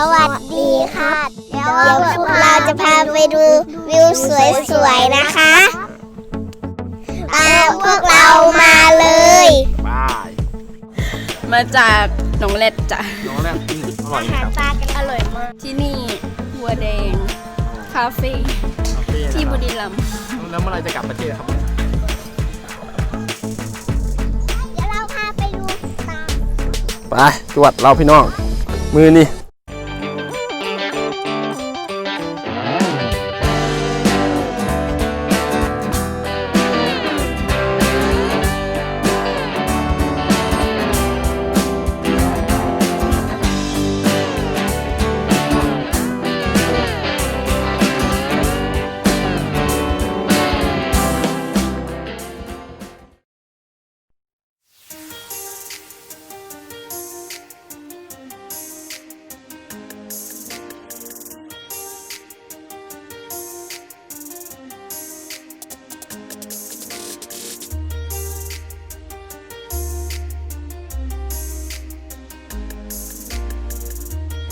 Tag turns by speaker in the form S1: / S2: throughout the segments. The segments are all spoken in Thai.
S1: สวัสดีค่ะ เดี๋ยวพวกเราจะพาไปดูวิวสวยๆนะคะตามพวกเรามาเลย
S2: บาย
S3: มาจากหนองเล็ดจ้ะ
S2: น้องแรกกินอร่อยไหมครับ
S1: ปลากันอร่อยมาก
S3: ที่นี่บัวแดง คาเฟ่
S2: คาเฟ่นะครับ
S3: ที่บุรีรัมย์
S2: แล้วเมื่อไหรจะกลับประเทศครับ
S1: เดี๋ยวเราพาไปดูตาม
S2: ไปจวดเราพี่น้อง มือนี่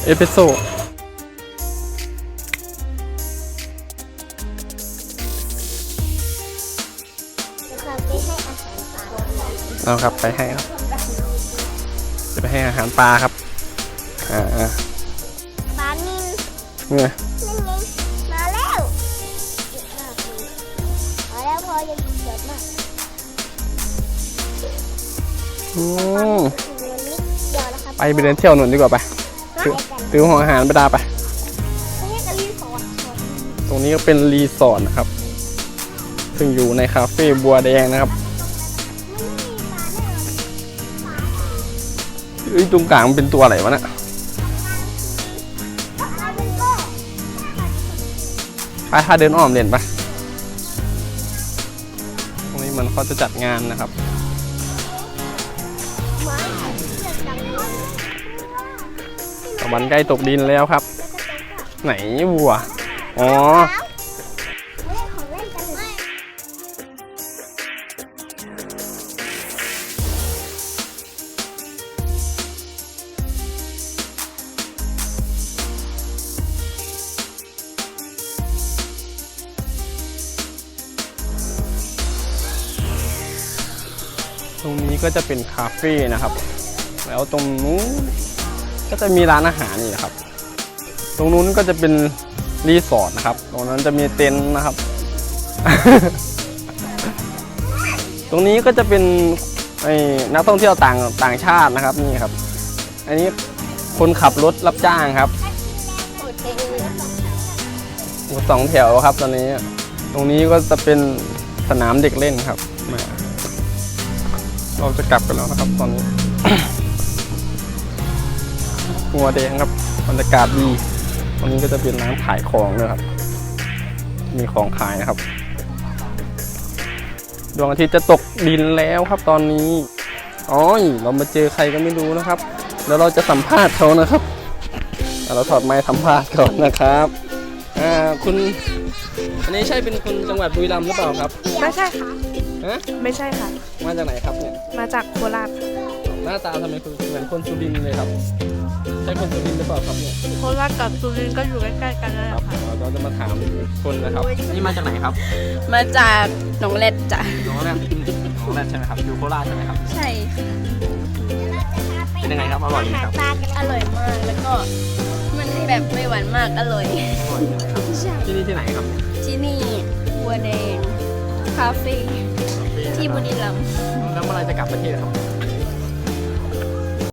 S2: เอสเปรสโซ่
S1: เดี๋ยวเราไปให้อาหารปลา
S2: เอาครับไปให้ครับจะไปให้อาหารปลาครับ อ่าอ่า
S1: ปลานิน
S2: เนี่ย
S1: นั่นไงมาแล้วเยอะมากเลยเอาแล้วพอยังเยอะมาก
S2: อืม
S1: ถึงวันนี้เดี๋ยวนะครับ
S2: ไปไปเดินเที่ยวหนุนดีกว่าไป ซื้อซื้อหัวอาหารไปดาไป
S1: เขาเรียกกันรีสอร์ท
S2: ตรงนี้ก็เป็นรีสอร์ทนะครับ ซึ่งอยู่ในคาเฟ่บัวแดงนะครับเอ้ยตรงกลางมันเป็นตัวอะไรวะเนะี่ยไปถ้าเดินอ้อมเล่นปะตรงนี้เหมันเขาจะจัดงานนะครับ ตะวันใกล้ตกดินแล้วครับ ไหนวัว อ๋อตรงนี้ก็จะเป็นคาเฟ่นะครับ แล้วตรงนู้น ก็จะมีร้านอาหารนี่นะครับ ตรงนู้นก็จะเป็นรีสอร์ทนะครับ ตรงนั้นจะมีเต็นท์นะครับ ตรงนี้ก็จะเป็นไอ้นักท่องเที่ยวต่างต่างชาตินะครับนี่ครับ อันนี้คนขับรถรับจ้างครับหมดสองแถวครับตอนนี้ ตรงนี้ก็จะเป็นสนามเด็กเล่นครับ เราจะกลับกันแล้วนะครับตอนนี้ หัวแดงครับบรรยากาศดีตรงนี้ก็จะเป็นร้านขายของด้วยครับ มีของขายนะครับ ดวงอาทิตย์จะตกดินแล้วครับตอนนี้อ๋อยเรามาเจอใครก็ไม่รู้นะครับ แล้วเราจะสัมภาษณ์เขานะครับอะเราถอดไม้สัมภาษณ์ก่อนนะครับอ่าคุณอันนี้ใช่เป็นคนจังหวัดบุรีรัมย์หรือเปล่าครับ
S4: ไม่ใช่ค่ะ
S2: ฮะ
S4: ไม่ใช่ค่ะ
S2: มาจากไหนครับเนี่ย
S4: มาจากโคราช
S2: หน้าตาทำไมคุณเหมือนคนสุรินทร์เลยครับ ใช่คนสุรินทร์หรือเปล่าครับเนี่ย
S4: โคราชกับสุรินทร์ก็อยู่ใกล้ๆกันนั่นแห
S2: ครับ
S4: ละค่ะ
S2: เราจะมาถามคนนะครับนี่มาจากไหนครับ
S3: มาจากหนองเล็ดจ้ะ
S2: น้องแรกน้องแรกใช่ไหมครับอยู่โคราชใช่ไหมครับ
S3: ใช่ค่ะ
S2: เป็นยังไงครับอร่อยไหมครับ
S1: ปลากัน
S3: อร่อยมากแล้วก็ มันแบบไม่หวานมากอร่อย
S2: อร่อยใช่ไหมครับที่นี่ที่ไหนครับ
S3: ที่นี่บัวแดงคาเฟ่ที่บุรีรัมย์
S2: แล้วเมื่อไหรจะกลับประเทศครับ